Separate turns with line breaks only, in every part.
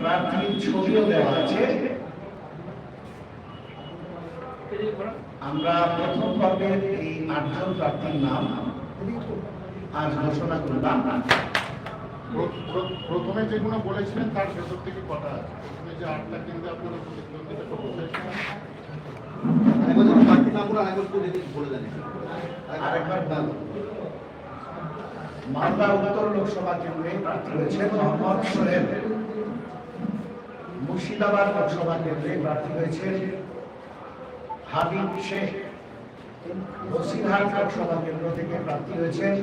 প্রার্থীর ছবিও দেওয়া আছে। আমরা প্রথম পর্বের এই আটজন প্রার্থীর নাম আজ ঘোষণা করলাম।
প্র- প্র- প্রথমে যেগুলো বলেছিলেন তার ভেতর থেকে কথা আছে? প্রথমে যে আটটা কেন্দ্রে আপনারা প্রতিদ্বন্দ্বিতা
মালদা উত্তর লোকসভা কেন্দ্রে প্রার্থী হয়েছে মোহাম্মদ সোহেল। মুর্শিদাবাদ লোকসভা কেন্দ্রে প্রার্থী হয়েছেন হাবিব শেখ। বসিরহাট লোকসভা কেন্দ্র থেকে প্রার্থী হয়েছেন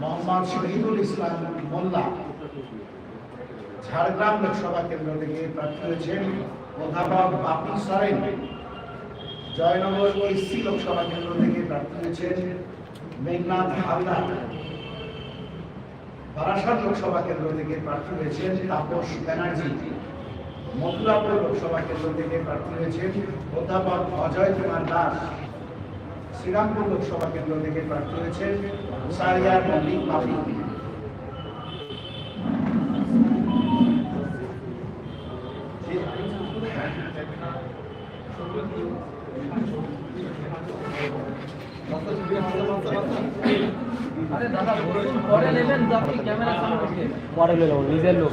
মোহাম্মদ শহীদুল ইসলাম মোল্লা। ঝাড়গ্রাম লোকসভা কেন্দ্র থেকে প্রার্থী হয়েছেন অধ্যাপক বাপি সরেন। জয়নগর এসসি লোকসভা কেন্দ্র থেকে প্রার্থী হয়েছেন মেঘনাথ হালদার। বারাসাত লোকসভা কেন্দ্র থেকে প্রার্থী হয়েছেন তাপস ব্যানার্জি। মথুরাপুর লোকসভা কেন্দ্র থেকে প্রার্থী হয়েছেন অধ্যাপক অজয় কুমার দাস। শ্রীরামপুর লোকসভা কেন্দ্র থেকে প্রার্থী হয়েছেন সারিয়ার মল্লিক বাপি
আরে দাদা বলুন পরে নেবেন তো আপনি ক্যামেরার সামনে
পরে নিজের লোক।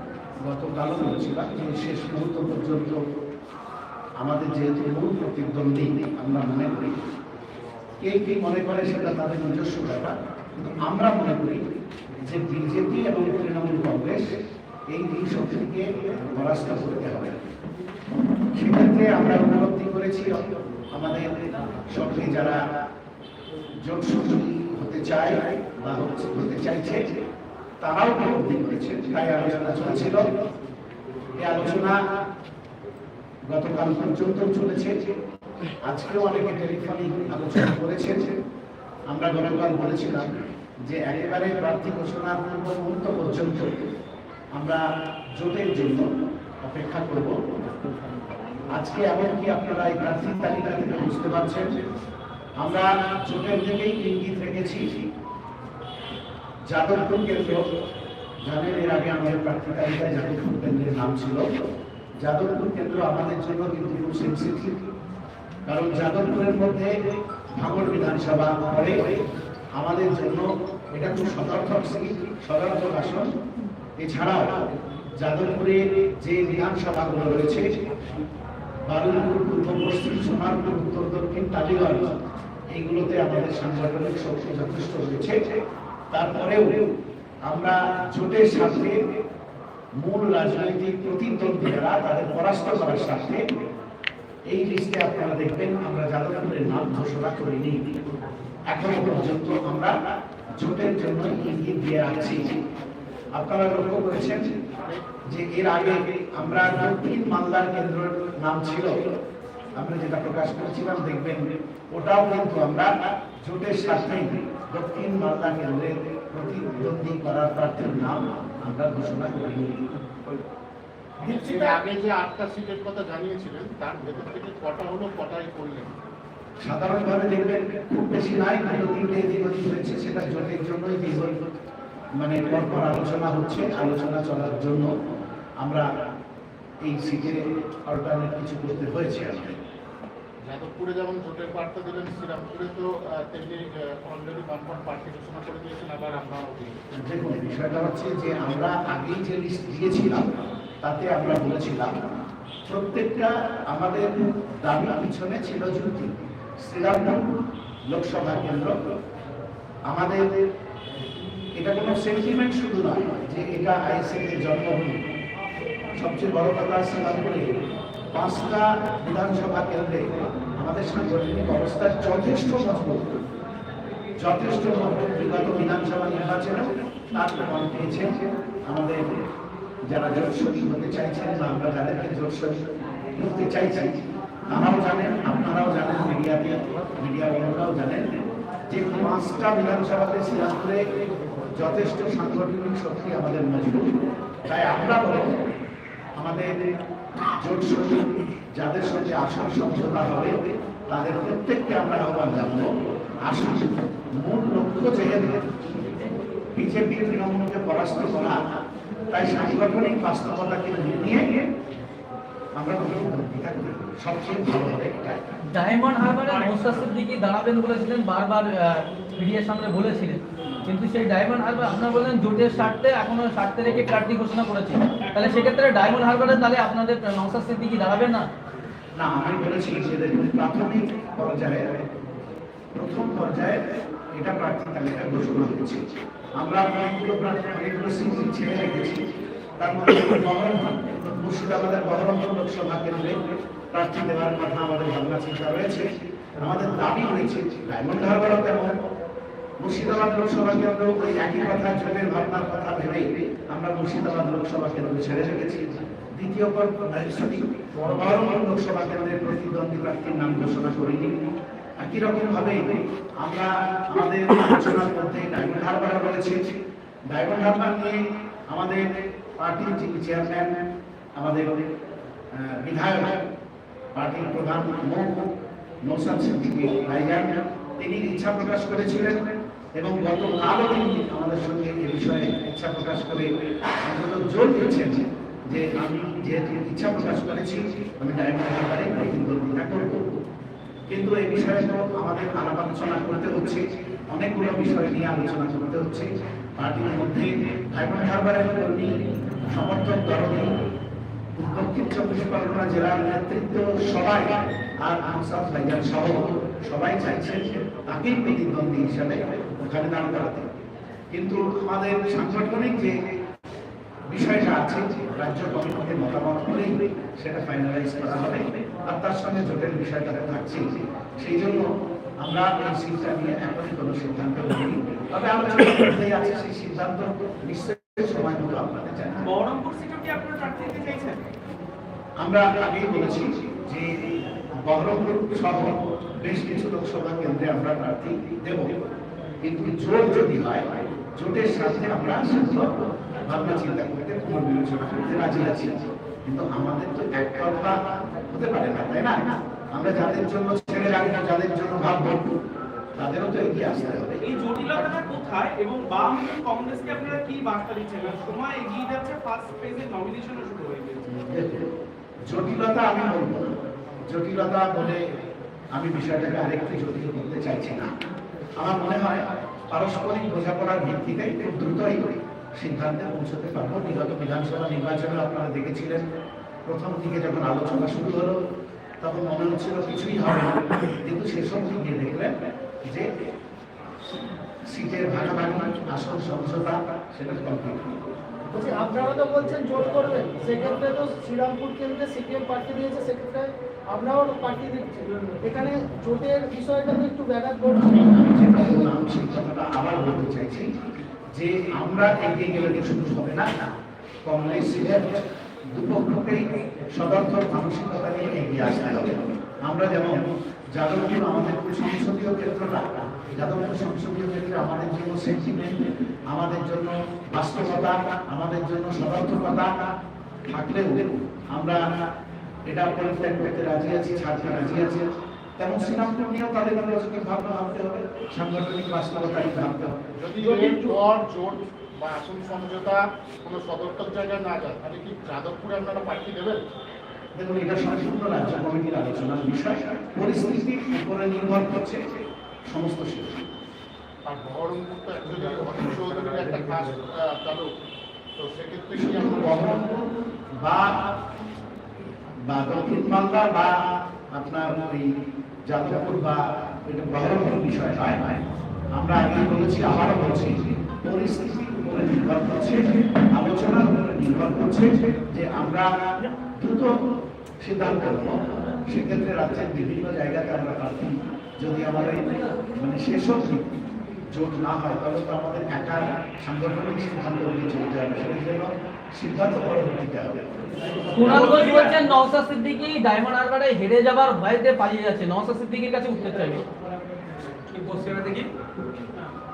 গতকালও বলেছিলাম যে শেষ মুহূর্ত পর্যন্ত আমাদের যেহেতু মূল প্রতিদ্বন্দ্বী, আমরা মনে করি। কে কি মনে করে সেটা তাদের নিজস্ব ব্যাপার, কিন্তু আমরা মনে করি যে বিজেপি এবং তৃণমূল কংগ্রেস এই দুই শক্তিকে পরাস্ত করতে হবে। সেক্ষেত্রে আমরা উপলব্ধি করেছি, আমাদের সঙ্গে যারা সঙ্গী হতে চায় বা হতে চাইছে তারাও উপলব্ধি করেছে তাই আলোচনা চলছিল। এই আলোচনা গতকাল পর্যন্ত চলেছে। আজকেও অনেকে টেলিফোনিক আলোচনা করেছেন। আমরা গতকাল বলেছিলাম যে একেবারে প্রার্থী ঘোষণার পূর্ব মুহূর্ত পর্যন্ত আমরা জোটের জন্য অপেক্ষা করব। আজকে এমনকি আপনারা এই প্রার্থী তালিকা থেকে বুঝতে পারছেন? আমরা জোটের থেকেই ইঙ্গিত রেখেছি। যাদবপুর কেন্দ্র জানেন এর আগে আমাদের প্রার্থী তালিকায় যাদবপুর কেন্দ্রের নাম ছিল। যাদবপুর কেন্দ্র আমাদের জন্য কিন্তু খুব সেন্সিটিভ কারণ যাদবপুরের মধ্যে ভাঙড় বিধানসভা পরে আমাদের জন্য এটা খুব সদর্থক সিট সদর্থক আসন। এছাড়াও যাদবপুরে যে বিধানসভাগুলো রয়েছে, বারুইপুর, পূর্ব পশ্চিম সোনারপুর উত্তর দক্ষিণ টালিগঞ্জ এইগুলোতে আমাদের সাংগঠনিক শক্তি যথেষ্ট রয়েছে। তারপরেও আমরা জোটের সাথে মূল রাজনৈতিক প্রতিদ্বন্দ্বীরা তাদের পরাস্ত করার স্বার্থে এই লিস্টে আপনারা দেখবেন, আমরা যাদবপুরের নাম ঘোষণা করিনি। এখনও পর্যন্ত আমরা জোটের জন্য ইঙ্গিত দিয়ে রাখছি। আপনারা লক্ষ্য করেছেন যে এর আগে আমরা দক্ষিণ মালদার কেন্দ্রের নাম ছিল। আমরা যেটা প্রকাশ করেছিলাম, দেখবেন, ওটাও কিন্তু আমরা জোটের সাথে দক্ষিণ মালদা কেন্দ্রের প্রতিদ্বন্দ্বী করার প্রার্থীর নাম আমরা ঘোষণা করিনি
আগে যে আটটা সিটের কথা জানিয়েছিলেন তার ভেতর থেকে কটা হলো কটাই করলেন?
সাধারণভাবে দেখবেন খুব বেশি নাই দুটো তিনটে এদিক ওদিক হয়েছে সেটা জোটের জন্যই দীর্ঘ মানে পরপর আলোচনা হচ্ছে আলোচনা চলার জন্য আমরা এই সিটে অল্টারনেট কিছু করতে হয়েছে আমাদের।
যাদবপুরে যেমন ভোটের বার্তা দিলেন শ্রীরামপুরে তো তেমনি অলরেডি কনফার্ম প্রার্থী ঘোষণা করে দিয়েছেন, আবার দিয়েছেন
দেখুন, বিষয়টা হচ্ছে যে আমরা আগেই যে লিস্ট দিয়েছিলাম, তাতে আমরা বলেছিলাম, প্রত্যেকটা আমাদের দাবি পিছনে ছিল যুক্তি। শ্রীরামপুর লোকসভা কেন্দ্র, আমাদের এটা কোনো সেন্টিমেন্ট শুধু নয়, যে এটা আইএসএফ এর জন্মভূমি। সবচেয়ে বড় কথা শ্রীরামপুরে পাঁচটা বিধানসভা কেন্দ্রে আমাদের সাংগঠনিক অবস্থা যথেষ্ট মজবুত। যথেষ্ট মজবুত। বিগত বিধানসভা নির্বাচনে তার প্রমাণ পেয়েছে আমাদের যারা শরীর হতে চাইছেন বা আমরা যাদেরকে শরীর করতে চাইছি, তারাও জানেন, আপনারাও জানেন মিডিয়াতে মিডিয়া বন্ধুরাও জানেন যে পাঁচটা বিধানসভাতে শ্রীরামপুরে যথেষ্ট সাংগঠনিক শক্তি আমাদের মজবুত। তাই আমরা বলব আমাদের জোট যাদের সঙ্গে আসন সমঝোতা হবে, তাদের প্রত্যেককে আমরা আহ্বান জানাব। আসুন, মূল লক্ষ্য যেহেতু বিজেপি তৃণমূলকে পরাস্ত করা, তাই সাংগঠনিক বাস্তবতাকে নিয়ে আমরা সবচেয়ে ভালো হবে
ডায়মন্ড হারবারে নৌসাদ সিদ্দিকি দাঁড়াবেন বলেছিলেন, বারবার মিডিয়ার সামনে বলেছিলেন। কিন্তু সেই ডায়মন্ড হারবার আপনারা বললেন জোটের স্বার্থে এখনও স্বার্থে রেখে প্রার্থী ঘোষণা করেছে। তাহলে সেক্ষেত্রে ডায়মন্ড হারবারে তাহলে আপনাদের নৌসাদ সিদ্দিকি দাঁড়াবেন না?
না, আমি বলেছি প্রাথমিক পর্যায়ে প্রথম পর্যায়ে এটা প্রার্থী তালিকা ঘোষণা হয়েছে। আমরা অনেকগুলো প্রার্থী ছেড়ে রেখেছি। তার মধ্যে মুর্শিদাবাদের বহরমপুর লোকসভা কেন্দ্রে প্রার্থী দেওয়ার কথা আমাদের ভাবনা চিন্তা রয়েছে। আমাদের দাবি হয়েছে ডায়মন্ড হারবারও তেমন মুর্শিদাবাদ লোকসভা কেন্দ্র ওই একই কথা, জনের ভাবনার কথা ভেবেই আমরা মুর্শিদাবাদ লোকসভা কেন্দ্র ছেড়ে রেখেছি। দ্বিতীয় পর সরি বহরমপুর লোকসভা কেন্দ্রের প্রতিদ্বন্দ্বী প্রার্থীর নাম ঘোষণা করিনি। একই রকম ভাবে আমরা আমাদের আলোচনার মধ্যে ডায়মন্ড হারবার বলেছি ডায়মন্ড হারবার নিয়ে আমাদের পার্টির যিনি চেয়ারম্যান, আমাদের বিধায়ক, পার্টির প্রধান নৌসাদ সিদ্দিকী ভাইজান, তিনি ইচ্ছা প্রকাশ করেছিলেন। এবং গতকালও তিনি আমাদের সঙ্গে এ বিষয়ে ইচ্ছা প্রকাশ করে অন্তত জোর দিচ্ছেন যে আমি যেহেতু ইচ্ছা প্রকাশ করেছি, আমি ডায়মন্ড হারবারে প্রতিদ্বন্দ্বিতা করব কিন্তু এই বিষয়ে তো আমাদের আলাপ আলোচনা করতে হচ্ছে, অনেকগুলো বিষয় নিয়ে আলোচনা করতে হচ্ছে। পার্টির মধ্যে ডায়মন্ড হারবারের কর্মী, সমর্থক দলনী দক্ষিণ চব্বিশ পরগনা জেলার নেতৃত্ব সবাই আর আনসার ভাইজান সহ সবাই চাইছেন তাকেই প্রতিদ্বন্দ্বী হিসাবে ওখানে দাঁড় করাতে কিন্তু আমাদের সাংগঠনিক যে বিষয়টা আছে রাজ্য কমিটিকে মতামত করেই সেটা ফাইনালাইজ করা হবে। আর তার সঙ্গে জোটের বিষয়টা তো থাকছেই সেই জন্য আমরা এই সিটটা নিয়ে এখনই কোনো সিদ্ধান্ত নিই তবে আলোচনা করতেই আছে সেই সিদ্ধান্ত। নিশ্চয়ই সময় মতো আপনাদের জানাব।
বহরমপুর সিটও কি আপনারা প্রার্থী চাইছেন?
আমরা আগেই বলেছি যে বহরমপুর সহ বেশ কিছু লোকসভা কেন্দ্রে আমরা প্রার্থী দেব। কিন্তু জোট যদি হয় জোটের সাথে আমরা সিদ্ধান্ত ভাবনা চিন্তা করতে পুনর্বিবেচনা করতে রাজি আছি। কিন্তু আমাদের তো একতরফা হতে পারে না তাই না? আমরা যাদের জন্য ছেড়ে রাখব যাদের জন্য ভাববো তাদেরও তো এগিয়ে আসতে হবে।
এই জটিলতাটা কোথায় এবং বাম কংগ্রেসকে আপনারা কি বার্তা দিচ্ছেন? সময় এগিয়ে যাচ্ছে ফার্স্ট ফেজের নমিনেশনও শুরু হয়ে গেছে।
জটিলতা আমি বলব না। জটিলতা বলে আমি বিষয়টাকে আরেকটু জটিল করতে চাইছি না। আমার মনে হয় পারস্পরিক বোঝাপড়ার ভিত্তিতে খুব দ্রুতই সিদ্ধান্তে পৌঁছতে পারব। বিগত বিধানসভা নির্বাচনে আপনারা দেখেছিলেন, প্রথম দিকে যখন আলোচনা শুরু হলো, তখন মনে হচ্ছিল কিছুই হবে না। কিন্তু সেসব দিকে দেখলেন যে সিটের ভাগাভাগি, আসন সমঝোতা, সেটা কমপ্লিট
আপনারা তো বলছেন জোট করবেন। সেক্ষেত্রে তো শ্রীরামপুর কেন্দ্রে সিপিএম প্রার্থী দিয়েছে, সেক্ষেত্রে প্রার্থী দিচ্ছেন এখানে জোটের বিষয়টা একটু ব্যাঘাত ঘটছে।
আবার বলতে চাইছি যে আমরা এগিয়ে গেলে শুধু হবে না, কংগ্রেস মানসিকতা নিয়ে এগিয়ে আসতে হবে। আমরা যেমন যাদবপুর আমাদের সংসদীয় ক্ষেত্র না, যাদবপুর সংসদীয় ক্ষেত্রে আমাদের জন্য সেন্টিমেন্ট আমাদের জন্য বাস্তবতা, আমাদের জন্য সদর্থকতা থাকলেও আমরা এটা পরিত্যাগ করতে রাজি আছি ছাড়তে রাজি আছি তেমন শ্রীরামপুর নিয়েও তাদের রাজনৈতিক ভাবনা ভাবতে হবে সাংগঠনিক বাস্তবতা ভাবতে হবে।
যদি এই জোট বা আসন সমঝোতা কোনো সদর্থক জায়গায় না যায় তাহলে কি যাদবপুরে আপনারা প্রার্থী দেবেন?
দেখুন এটা সম্পূর্ণ রাজ্য কমিটির আলোচনার বিষয়। পরিস্থিতির উপরে নির্ভর করছে সমস্ত শিল্প
আর বহরমপুর তো একটা খাস সেক্ষেত্রে কি আমরা
বহরমপুর বা বা দক্ষিণ মালদা বা আপনার ওই যাদবপুর বা এটা বহরমপুর বিষয় নয়। আমরা আগে বলেছি, আবারও বলছি পরিস্থিতির উপরে নির্ভর করছে আলোচনার উপরে নির্ভর করছে যে আমরা দ্রুত সিদ্ধান্ত নেব। সেক্ষেত্রে রাজ্যের বিভিন্ন জায়গাতে আমরা প্রার্থী যদি আমাদের মানে শেষ জোট না হয় তাহলে তো আমাদের একার সাংগঠনিক সিদ্ধান্ত নিয়ে চলতে হবে সেই জন্য সিদ্ধান্ত পরবর্তীতে হবে
কুণাল ঘোষ বলছেন নওসাদ সিদ্দিকি ডায়মন্ড হারবারে হেরে যাবার ভয়তে পালিয়ে যাচ্ছে। নওসাদ সিদ্দিকির কাছে উত্তর চাইবে।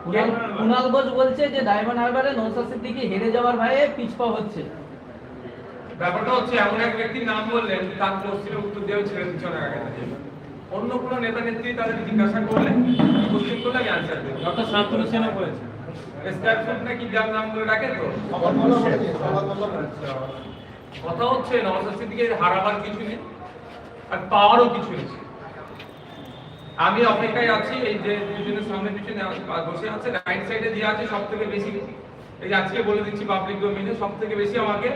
কুণাল কুণাল ঘোষ বলছে যে ডায়মন্ড হারবারে নওসাদ সিদ্দিকি হেরে যাওয়ার ভয়ে পিছপা হচ্ছে।
ব্যাপারটা হচ্ছে এমন এক ব্যক্তির নাম বললেন তার উত্তর দেওয়া ছেড়ে দিচ্ছে অনেক আগে অন্য কোনো নেতা নেত্রী তাদের জিজ্ঞাসা করলে কোশ্চেন করলে আমি আনসার
শান্তনু সেনও বলেছে
স্টার ফুড নাকি যার নাম করে ডাকে তো?
হয়েছে
কথা হচ্ছে নওয়াজ সিদ্দিকে হারাবার কিছু নেই আর পাওয়ারও কিছু নেই। আমি অপেক্ষায় আছি এই যে দুজনের সামনে পিছনে বসে আছে রাইট সাইডে যে আছে সব থেকে বেশি। এই আজকে বলে দিচ্ছি পাবলিক ডোমেইনে সব থেকে বেশি আমাকে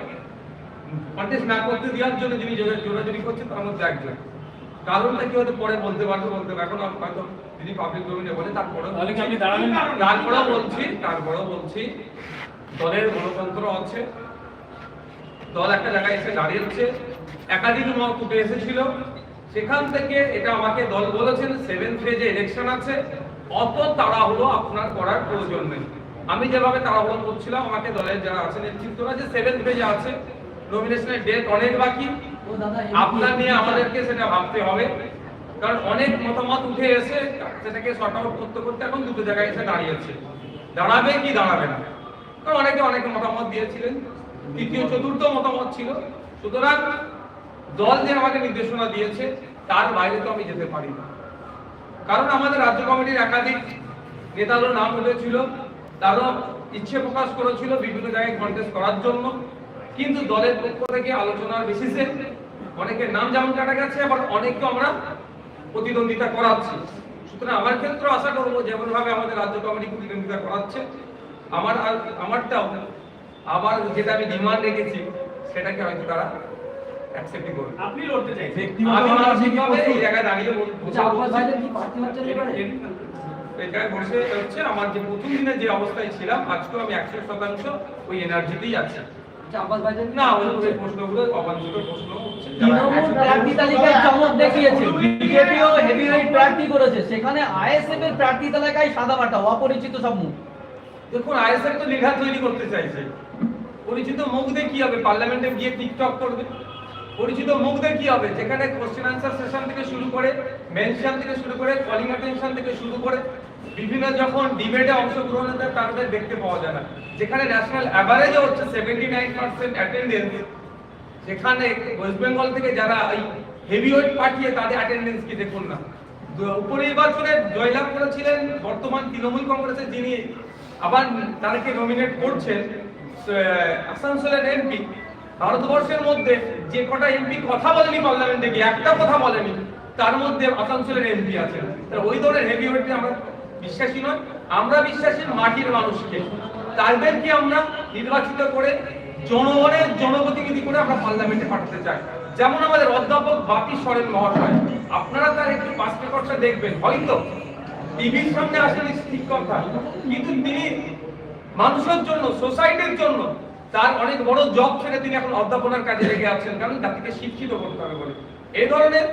কন্টেস্ট না করতে দেওয়ার জন্য যিনি জোরা- জোরাজুরি করছে তার মধ্যে একজন। কারণটা কি হয়তো পরে বলতে পারব বলতে এখন হয়তো যিনি পাবলিক ডোমেইনে বলে তারপরে? তারপরেও বলছি তারপরেও বলছি। দলের গণতন্ত্র আছে দল একটা জায়গায় এসে দাঁড়িয়েছে। একাধিক মত উঠে এসেছিল। সেখান থেকে এটা আমাকে দল বলেছেন সেভেন ফেজে ইলেকশন আছে। অত তাড়াহুড়ো আপনার করার প্রয়োজন নেই। আমি যেভাবে তাড়াহুড়ো করছিলাম আমাকে দলের যারা আছে নেতৃত্বরা যে সেভেন ফেজে আছে নমিনেশনের ডেট অনেক বাকি। আপনার নিয়ে আমাদেরকে সেটা ভাবতে হবে। কারণ অনেক মতামত উঠে এসে সেটাকে শর্ট আউট করতে করতে এখন দুটো জায়গায় এসে দাঁড়িয়েছে। দাঁড়াবে কি দাঁড়াবে না? কারণ অনেকে অনেক মতামত দিয়েছিলেন। তৃতীয় চতুর্থ মতামত ছিল। সুতরাং দল যে আমাকে নির্দেশনা দিয়েছে তার বাইরে তো আমি যেতে পারি না। কারণ আমাদের রাজ্য কমিটির একাধিক নেতারও নাম উঠেছিল। তারও ইচ্ছে প্রকাশ করেছিল বিভিন্ন জায়গায় কন্টেস্ট করার জন্য। কিন্তু দলের পক্ষ থেকে আলোচনার বেসিসে অনেকের নাম যেমন কাটা গেছে আবার অনেককে আমরা প্রতিদ্বন্দ্বিতা করাচ্ছি। সুতরাং আমার ক্ষেত্রে আশা করব যেমন ভাবে আমাদের রাজ্য কমিটি প্রতিদ্বন্দ্বিতা করাচ্ছে আমার আর- আমারটাও আবার যেটা আমি ডিমান্ড রেখেছি সেটাকে হয়তো তারা অ্যাকসেপ্ট করবে।
আপনি লড়তে চাইছেন?
আমি মানসিকভাবে এই জায়গায় দাঁড়িয়ে
আচ্ছা?
এটাই বসে হচ্ছে আমার যে প্রথম দিনে যে অবস্থায় ছিলাম আজকেও আমি একশো শতাংশ ওই এনার্জিতেই আছি।
আব্বাস ভাইজান কি
না ওই
প্রার্থী
ওই
হচ্ছেন?
প্রশ্নগুলো অবাঞ্ছিত প্রশ্ন হচ্ছে। যারা
তৃণমূল প্রার্থী তালিকায় চমক দেখিয়েছে। বিজেপিও হেভিওয়েট প্রার্থী করেছে। সেখানে আইএসএফ এর প্রার্থী তালিকায় সাদা মাটা অপরিচিত সব মুখ।
দেখুন আইএসএফ তো লিডার তৈরি করতে চাইছে। পরিচিত মুখ দিয়ে কি হবে? পার্লামেন্টে গিয়ে টিকটক করবে। পরিচিত মুখ দিয়ে কি হবে? যেখানে কোশ্চেন আনসার সেশন থেকে শুরু করে মেনশন থেকে শুরু করে কলিং অ্যাটেনশন থেকে শুরু করে বিভিন্ন যখন ডিবেটে অংশগ্রহণ দেয় তাদের দেখতে পাওয়া যায় না। যেখানে ন্যাশনাল অ্যাভারেজে হচ্ছে সেভেন্টি নাইন পার্সেন্ট অ্যাটেন্ডেন্স সেখানে ওয়েস্ট বেঙ্গল থেকে যারা এই হেভিওয়েট পাঠিয়ে তাদের অ্যাটেন্ডেন্স কি দেখুন না। উপনির্বাচনে জয়লাভ করেছিলেন বর্তমান তৃণমূল কংগ্রেসের যিনি আবার তাদেরকে নমিনেট করছেন আসানসোলের এমপি ভারতবর্ষের মধ্যে যে কটা এমপি কথা বলেনি পার্লামেন্টে গিয়ে, একটা কথা বলেনি, তার মধ্যে আসানসোলের এমপি আছেন। ওই ধরনের হেভিওয়েটে আমরা বিশ্বাসী নয়, আমরা বিশ্বাসী মাটির মানুষকে। তাদেরকে আমরা নির্বাচিত করে জনগণের জনপ্রতিনিধি করে আমরা পার্লামেন্টে পাঠাতে চাই? যেমন আমাদের অধ্যাপক বাপি সরেন মহাশয়, আপনারা তার একটু পাঁচ পেপারটা দেখবেন। হয়তো টিভির সামনে আসেন ঠিক কথা, কিন্তু তিনি মানুষের জন্য সোসাইটির জন্য তার অনেক বড় জব ছেড়ে তিনি এখন অধ্যাপনার কাজে লেগে আছেন, কারণ তাকে শিক্ষিত করতে হবে বলে। এই ধরনের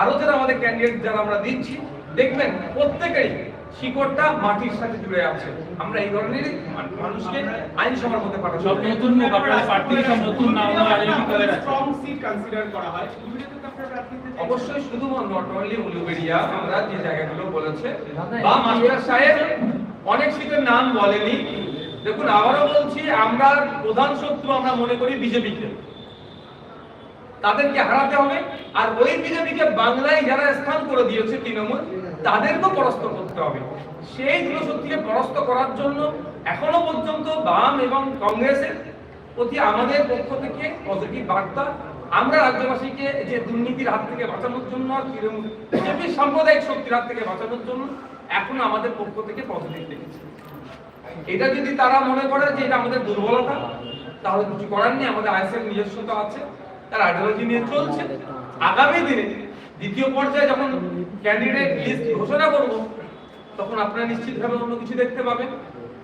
আরও যারা আমাদের ক্যান্ডিডেট যারা আমরা দিচ্ছি দেখবেন প্রত্যেকেরই শিকড়টা মাটির সাথে জুড়ে আছে। আমরা এই ধরনের মানুষকে আইনসভার মধ্যে পাঠাতে
সব। নতুন মুখ প্রার্থীর সব নতুন নাম করে
স্ট্রং সিট কনসিডার করা হয়। আপনারা।
অবশ্যই শুধু নট অনলি উলুবেড়িয়া আমরা যে জায়গাগুলো বলেছে বা মাস্টার সাহেব অনেক সিটের নাম বলেনি। দেখুন আবারও বলছি আমরা প্রধান শত্রু আমরা মনে করি বিজেপিকে। তাদেরকে হারাতে হবে। আর ওই বিজেপিকে বাংলায় যারা স্থান করে দিয়েছে তৃণমূল তাদেরকেও পরাস্ত করতে হবে। সেই দূরশক্তিকে পরাস্ত করার জন্য এখনও পর্যন্ত বাম এবং কংগ্রেসের প্রতি আমাদের পক্ষ থেকে পজিটিভ বার্তা। আমরা রাজ্যবাসীকে যে দুর্নীতির হাত থেকে বাঁচানোর জন্য তৃণমূল বিজেপির সাম্প্রদায়িক শক্তির হাত থেকে বাঁচানোর জন্য এখন আমাদের পক্ষ থেকে পজিটিভ দেখেছি। এটা যদি তারা মনে করে যে এটা আমাদের দুর্বলতা, তাহলে কিছু করার নেই। আমাদের আইএসএফ নিজস্বতা আছে, তার আইডিওলজি নিয়ে চলছে। আগামী দিনে দ্বিতীয় পর্যায়ে যখন ক্যান্ডিডেট লিস্ট ঘোষণা করব, তখন আপনারা নিশ্চিতভাবে অন্য কিছু দেখতে পাবেন।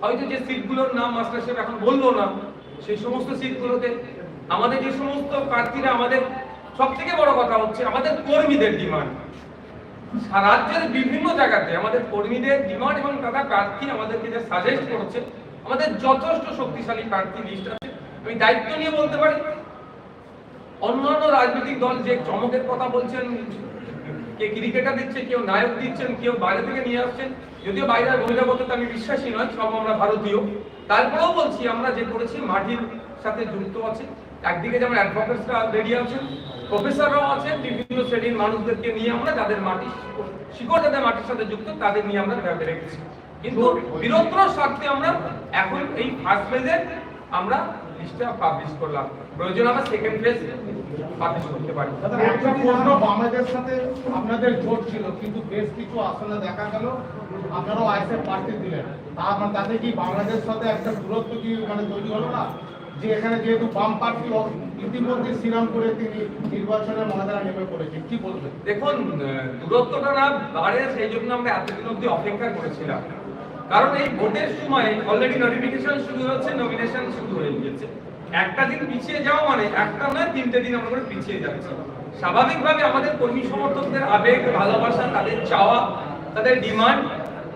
হয়তো যে সিটগুলোর নাম মাস্টার সাহেব এখন বলল না, সেই সমস্ত সিটগুলোতে আমাদের যে সমস্ত প্রার্থীরা আমাদের সব থেকে বড় কথা হচ্ছে আমাদের কর্মীদের ডিমান্ড। রাজ্যের বিভিন্ন জায়গাতে আমাদের কর্মীদের ডিমান্ড এবং তারা প্রার্থী আমাদেরকে যে সাজেস্ট করছে, আমাদের যথেষ্ট শক্তিশালী প্রার্থী লিস্ট আছে। আমি দায়িত্ব নিয়ে বলতে পারি অন্যান্য রাজনৈতিক দল যে চমকের কথা বলছেন কে ক্রিকেটার দিচ্ছে কেউ নায়ক দিচ্ছেন কেউ বাইরে থেকে নিয়ে আসছেন যদিও বাইরের বহিরাগততে আমি বিশ্বাসী নয় সব আমরা ভারতীয়। তারপরেও বলছি আমরা যে করেছি মাটির সাথে যুক্ত আছে। একদিকে যেমন অ্যাডভোকেটসরা রেডি আছেন প্রফেসররাও আছেন বিভিন্ন শ্রেণির মানুষদেরকে নিয়ে আমরা যাদের মাটি শিকড় যাদের মাটির সাথে যুক্ত তাদের নিয়ে আমরা ভেবে রেখেছি কিন্তু বীরত্র স্বার্থে আমরা এখন এই ফার্স্ট ফেজে আমরা লিস্টটা পাবলিশ করলাম। প্রয়োজন আমরা সেকেন্ড ফেজ পাবলিশ করতে পারি।
একটা প্রশ্ন বামেদের সাথে আপনাদের জোট ছিল কিন্তু বেশ কিছু আসলে দেখা গেল আপনারাও আইসে প্রার্থী দিলেন। আপনার তাতে কি বাংলাদেশের সাথে একটা দূরত্ব কি মানে তৈরি হলো না? যে এখানে যেহেতু বাম প্রার্থী ইতিমধ্যে শ্রীরামপুরে তিনি নির্বাচনে ময়দানে নেমে পড়েছেন কি বলবেন?
দেখুন দূরত্বটা না বাড়ে সেই জন্য আমরা এতদিন অব্দি অপেক্ষা করেছিলাম। কারণ এই ভোটের সময় অলরেডি নোটিফিকেশন শুরু হচ্ছে নমিনেশন শুরু হয়ে গিয়েছে। একটা দিন পিছিয়ে যাওয়া মানে একটা নয়, তিনটে দিন আমরা পিছিয়ে যাচ্ছি। স্বাভাবিকভাবে আমাদের কর্মী সমর্থকদের আবেগ, ভালোবাসা, তাদের চাওয়া, তাদের ডিমান্ড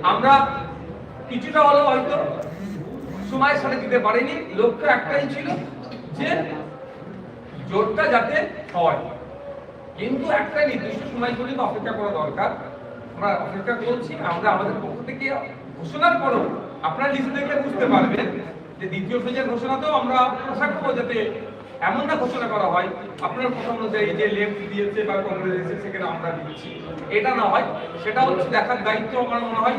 আমরা কিছুটা হলেও হয়তো সময়ের সাথে দিতে পারিনি। লক্ষ্য একটাই ছিল যে জোরটা যাতে হয়। কিন্তু একটা নির্দিষ্ট সময় পর্যন্ত অপেক্ষা করা দরকার। আমরা অপেক্ষা করছি, আমরা আমাদের পক্ষ থেকে ঘোষণার পরও আপনারা দেখলে বুঝতে পারবেন যে দ্বিতীয় ফেজের ঘোষণাতেও আমরা আশা করব যাতে এমন না ঘোষণা করা হয় আপনার কথা অনুযায়ী যে লেফট দিয়েছে বা কংগ্রেস দিয়েছে সেখানে আমরা দিচ্ছি এটা না হয় সেটা হচ্ছে দেখার দায়িত্ব আমার মনে হয়।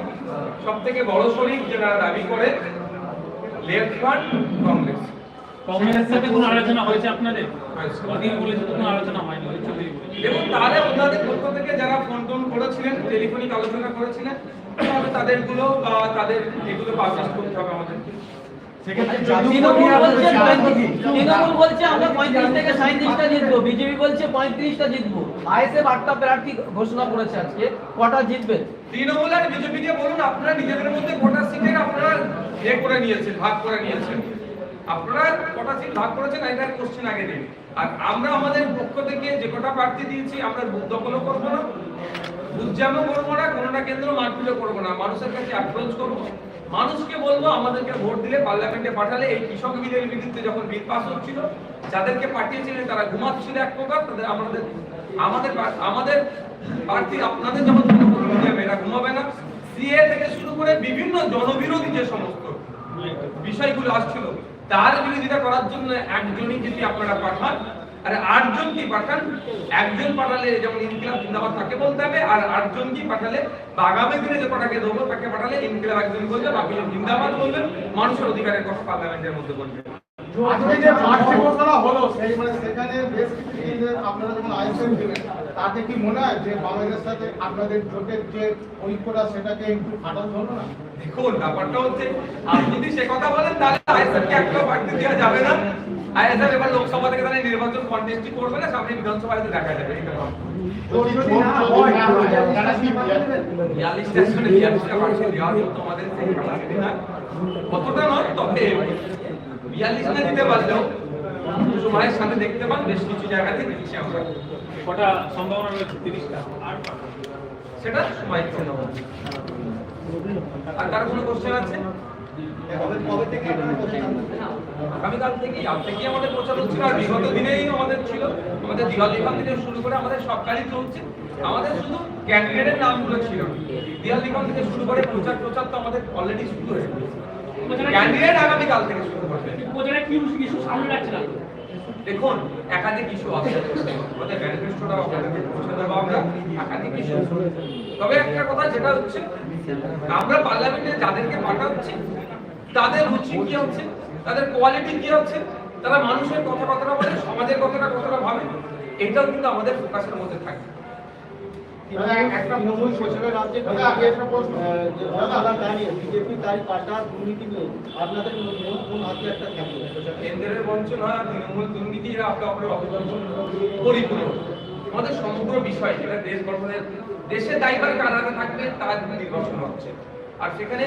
সব থেকে বড় শরীর যারা দাবি করে লেফট ফ্রন্ট কংগ্রেস।
কংগ্রেসের সাথে কোনো আলোচনা হয়েছে আপনাদের। ওদিন বলেছে কোনো আলোচনা হয়নি ওই চৌধুরী
এবং তারা ওনাদের পক্ষ থেকে যারা ফোন টোন করেছিলেন টেলিফোনিক আলোচনা করেছিলেন তাহলে তাদেরগুলো বা তাদের এগুলো পাবলিশ করতে হবে আমাদের
তৃণমূল বলছে আমরা পঁয়ত্রিশ থেকে সাঁত্রিশটা জিতবো। বিজেপি বলছে পঁয়ত্রিশটা জিতবো। আইএসএফ আটটা প্রার্থী ঘোষণা করেছে আজকে কটা জিতবে?
তৃণমূল আর বিজেপি বলুন আপনারা নিজেদের মধ্যে কোটা সিটের আপনারা এ করে নিয়েছেন ভাগ করে নিয়েছেন। আপনারা কটা সিট ভাগ করেছেন এটা কোশ্চেন আগে দিন আর আমরা আমাদের পক্ষ থেকে যে কটা প্রার্থী দিয়েছি আমরা বুথ দখলও করব না বুথ জ্যামও করব না কোনোটা কেন্দ্র মারপিটও করব না। মানুষের কাছে অ্যাপ্রোচ করব। মানুষকে বলব, আমাদেরকে ভোট দিলে পার্লামেন্টে পাঠালে এই কৃষক বিলের বিরুদ্ধে যখন বিল পাস হচ্ছিল, যাদেরকে পাঠিয়েছিলেন তারা ঘুমাচ্ছিল এক প্রকার, তাদের আমাদের আমাদের আমাদের প্রার্থী আপনাদের যখন হবে এরা ঘুমাবে না। সিএ থেকে শুরু করে বিভিন্ন জনবিরোধী যে সমস্ত বিষয়গুলো আসছিল, তার বিরোধিতা করার জন্য একজনই যদি আপনারা পাঠান আর আটজন কি পাঠান? একজন পাঠালে যেমন ইনকিলাব জিন্দাবাদ তাকে বলতে হবে আর আটজন কি পাঠালে? বা আগামী দিনে যে কটাকে দেবো তাকে পাঠালে ইনকিলাব একজন বলবে বাকি জিন্দাবাদ বলবেন মানুষের অধিকারের কথা পার্লামেন্টের মধ্যে বলবেন
আজকে যে প্রার্থী হলো সেই মানে সেখানে বেশ কিছু আপনারা যখন আয়োজন দিলেন তাতে কি মনে হয় যে বাংলাদেশের সাথে আপনাদের জোটের যে ঐক্যটা সেটাকে একটু ফাটল হলো না?
দেখুন ব্যাপারটা হচ্ছে আপনি যদি সে কথা বলেন তাহলে আইএসএফ কে একটা প্রার্থী দেওয়া যাবে না। আইএসএফ এবার লোকসভা থেকে তারা নির্বাচন কন্টেস্টই করবে না সামনে বিধানসভায় তো দেখা যাবে বিয়াল্লিশটা সেই কতটা নয় তবে দিতে পারলেও সময়ের সাথে দেখতে পান বেশ কিছু জায়গাতে দিচ্ছি আমরা।
কটা সম্ভাবনা রয়েছে? তিরিশটা। আর
সেটা সময় আর কার কোনো কোশ্চেন আছে?
কবে থেকে?
আগামীকাল থেকেই আজ থেকেই আমাদের প্রচার হচ্ছিল আর বিগত দিনেই আমাদের ছিল। আমাদের দিওয়ালি থেকে শুরু করে আমাদের চলছে। আমাদের শুধু ক্যান্ডিডেটের নামগুলো ছিল দিওয়ালি থেকে শুরু করে প্রচার প্রচার তো আমাদের অলরেডি শুরু হয়ে গেছে। ক্যান্ডিডেট আগামীকাল থেকে শুরু করবে।
উপজেলা কি কিছু সামনে
দেখুন একাধিক ইস্যু আছে। ওদের ম্যানিফেস্টোটা আপনাদেরকে পৌঁছে দেবো আমরা। একাধিক ইস্যু তবে একটা কথা যেটা হচ্ছে আমরা পার্লামেন্টে যাদেরকে পাঠাচ্ছি তাদের রুচি কি হচ্ছে? তাদের কোয়ালিটি কি হচ্ছে? তারা মানুষের কথা কতটা বলে সমাজের কথাটা কতটা ভাবে? এটাও কিন্তু আমাদের ফোকাসের মধ্যে থাকে।
দাদা, একটা প্রশ্ন ছিল রাজ্যে আগে একটা প্রশ্ন।
বিজেপি তাই পাল্টা দুর্নীতি নিয়ে আপনাদের কোন হাতে একটা থাকবে
কেন্দ্রের বঞ্চনা তৃণমূল দুর্নীতি আপনার পরিপূর্ণ আমাদের সমগ্র বিষয় যেটা দেশ গঠনের দেশে দায়িত্বের কারাগারে থাকবে তার নির্বাচন হচ্ছে। আর সেখানে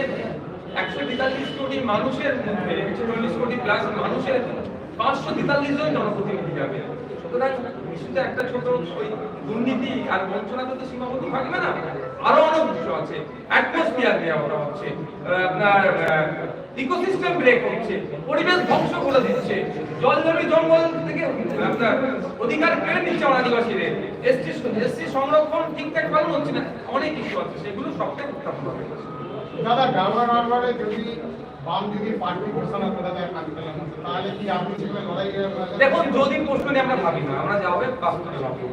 একশো তেতাল্লিশ কোটি মানুষের মধ্যে, একশো চল্লিশ কোটি প্লাস মানুষের, পাঁচশো তেতাল্লিশ জন জনপ্রতিনিধি যাবে। সুতরাং একটা ছোট ওই দুর্নীতি আর বঞ্চনাতে তো সীমাবদ্ধ থাকবে না। আরও অনেক কিছু আছে। অ্যাটমসফিয়ার হচ্ছে। আপনার ইকোসিস্টেম ব্রেক হচ্ছে। পরিবেশ ধ্বংস করে দিচ্ছে। জল জমি জঙ্গল থেকে, আপনার অধিকার কেড়ে নিচ্ছে আমার আদিবাসীদের। এসটি এসসি সংরক্ষণ ঠিকঠাক পালন হচ্ছে না। অনেক ইস্যু আছে। সেগুলো সবটাই উত্থাপন হবে।
দাদা নারবারে যদি বাম যদি পার্টি ঘোষণা করে দেয় তাহলে কি আপনি সেখানে লড়াই
দেখুন যদি প্রশ্ন নিয়ে আমরা ভাবি না আমরা যা হবে বাস্তবে ভাববো।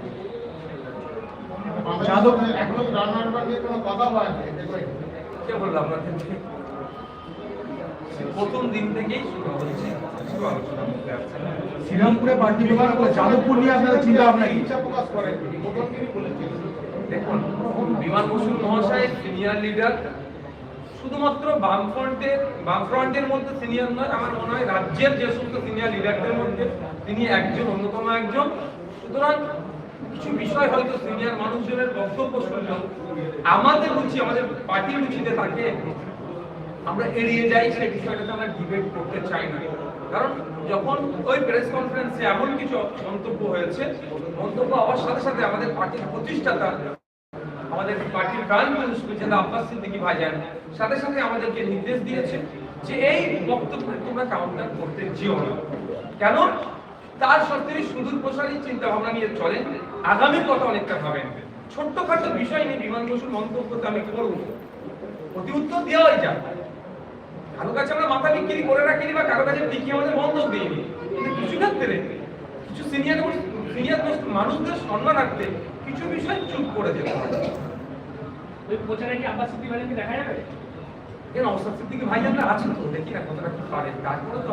যাদব এখনও তো ডাবর নিয়ে কোনো কথা হয়নি
কে বলল আপনাদেরকে? প্রথম দিন থেকেই শুরু হচ্ছে
শ্রীরামপুরে পার্টি যাদবপুর নিয়ে আপনাদের চিন্তা ভাবনা কি?
ইচ্ছা প্রকাশ করেন প্রথম দিনই বলেছিলেন
দেখুন বিমান বসু মহাশয় সিনিয়র লিডার শুধুমাত্র বামফ্রন্টের বামফ্রন্টের মধ্যে সিনিয়র নয়, আমার মনে হয় রাজ্যের যে সমস্ত সিনিয়র লিডারদের মধ্যে তিনি একজন, অন্যতম একজন। সুতরাং কিছু বিষয় হয়তো সিনিয়র মানুষজনের বক্তব্য শুনলাম আমাদের রুচি, আমাদের পার্টির রুচিতে থাকে, আমরা এড়িয়ে যাই সেই বিষয়টাতে আমরা ডিবেট করতে চাই না। কারণ যখন ওই প্রেস কনফারেন্সে এমন কিছু মন্তব্য হয়েছে, মন্তব্য হওয়ার সাথে সাথে আমাদের পার্টির প্রতিষ্ঠাতা আমাদের পার্টির প্রাণ যেটা আব্বাস সিদ্দিকী ভাইজান। সাথে সাথে আমাদেরকে নির্দেশ দিয়েছে যে এই বক্তব্য তোমরা কাউন্টার করতে যেও না। কেন? তার সাথে তিনি সুদূর প্রসারী চিন্তা ভাবনা নিয়ে চলেন আগামীর কথা অনেকটা ভাবেন। ছোট্টখাটো বিষয় নিয়ে বিমান বসুর মন্তব্য তো আমি করব। প্রতি উত্তর দেওয়াই যায় কারও কাছে আমরা মাথা বিক্রি করে রাখিনি বা কারও কাছে টিকি আমাদের বন্ধক দিইনি। কিছু ক্ষেত্রে কিছু সিনিয়র সিনিয়র মানুষদের সম্মান রাখতে কিছু বিষয় চুপ করে যেতে হয়
ওই প্রচারে কি আব্বাস সিদ্দিক ভাইকে দেখা যাবে?
অবস্থা থেকে ভাই আমরা আছেন তো দেখি না কতটা কি পারে তারপরে তো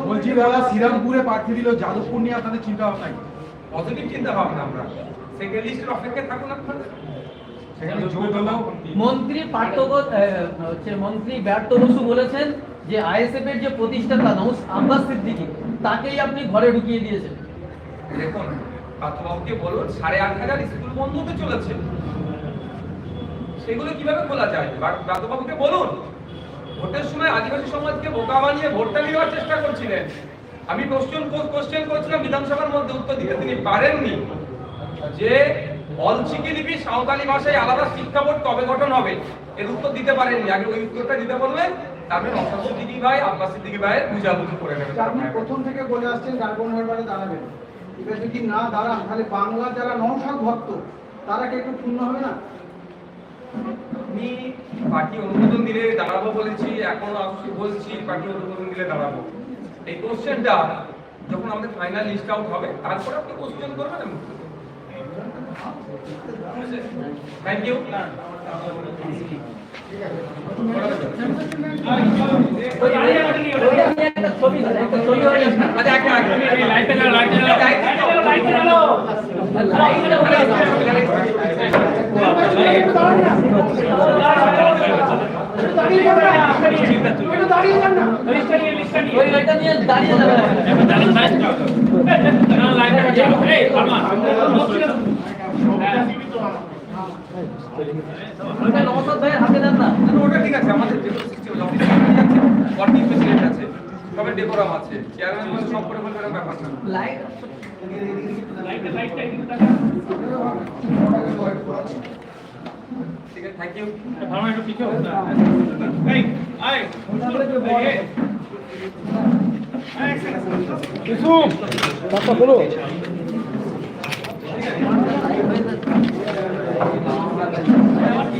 বলছি দাদা শ্রীরামপুরে প্রার্থী দিল যাদবপুর নিয়ে আপনাদের চিন্তা ভাবনা কি
পজিটিভ চিন্তা ভাবনা আমরা সেকেন্ড লিস্টের অপেক্ষায় থাকুন আপনারা।
মন্ত্রী হচ্ছে মন্ত্রী ব্যর্থ বসু বলেছেন যে আইএসএফ এর যে প্রতিষ্ঠাতা নৌস আব্বাস সিদ্দিকী তাকেই আপনি ঘরে ঢুকিয়ে দিয়েছেন।
দেখুন পাত্রবাবুকে বলুন, সাড়ে আট হাজার স্কুল বন্ধ হতে চলেছে। সেগুলো কীভাবে খোলা যায়? পাত্রবাবুকে বলুন, ভোটের সময় আদিবাসী সমাজকে বোকা বানিয়ে ভোটটা নেওয়ার চেষ্টা করছিলেন। আমি কোশ্চেন কোশ্চেন করছিলাম, বিধানসভার মধ্যে উত্তর দিতে তিনি পারেননি যে অলচিকি লিপি সাঁওতালি ভাষায় আলাদা শিক্ষা বোর্ড কবে গঠন হবে? এর উত্তর দিতে পারেননি। আগে ওই উত্তরটা দিতে বলবেন, তারপরে নসাদ সিদ্দিকী ভাই আব্বাস সিদ্দিকী ভাইয়ের বুঝাবুঝি করে নেবেন।
আপনি প্রথম থেকে বলে আসছেন গার্বন হারবারে দাঁড়াবেন। এবার যদি না, দাঁড়ান তাহলে বাংলার যারা নৌসাদ ভক্ত, তারা কি একটু পূর্ণ হবে না?
আমি পার্টি অনুমোদন দিলে দাঁড়াবো বলেছি, এখনও আসছি বলছি, পার্টি অনুমোদন দিলে দাঁড়াবো। এই কোশ্চেনটা যখন আমাদের ফাইনাল লিস্ট আউট হবে, তারপরে আপনি কোশ্চেন করবেন আমি। থ্যাংক ইউ
ওই- ওইটা নিয়ে একটা ছবি একটা ছবি হয়ে গেছে।
আচ্ছা একটা
এই লাইটটা জ্বালাও, লাইটটা জ্বালাও। লাইটটা জ্বালাও।
লাইটটা হয়ে গেছে।
লিস্টটা নিয়ে, লিস্টটা নিয়ে।
ওই লাইটটা নিয়ে দাঁড়িয়ে যাবে
এবার জ্বালাও, লাইটটা। না, লাইটটা জ্বালাও। এই, ফারমান। হ্যাঁ।
ওইটা নৌসাদ ভাইয়ের হাতে দেন না
না, ওটা ঠিক আছে আমাদের যে সিস্টেম আছে ফর্টি প্রেসিডেন্ট আছে তবে ডেকোরাম আছে চেয়ারম্যান সব করে বলবে ব্যাপার না
লাইট
লাইটটা
ঠিক আছে থ্যাংক ইউ
ফারমান একটু পিছিয়ে হোক এই, আয়। এই, এই।
ঠিক আছে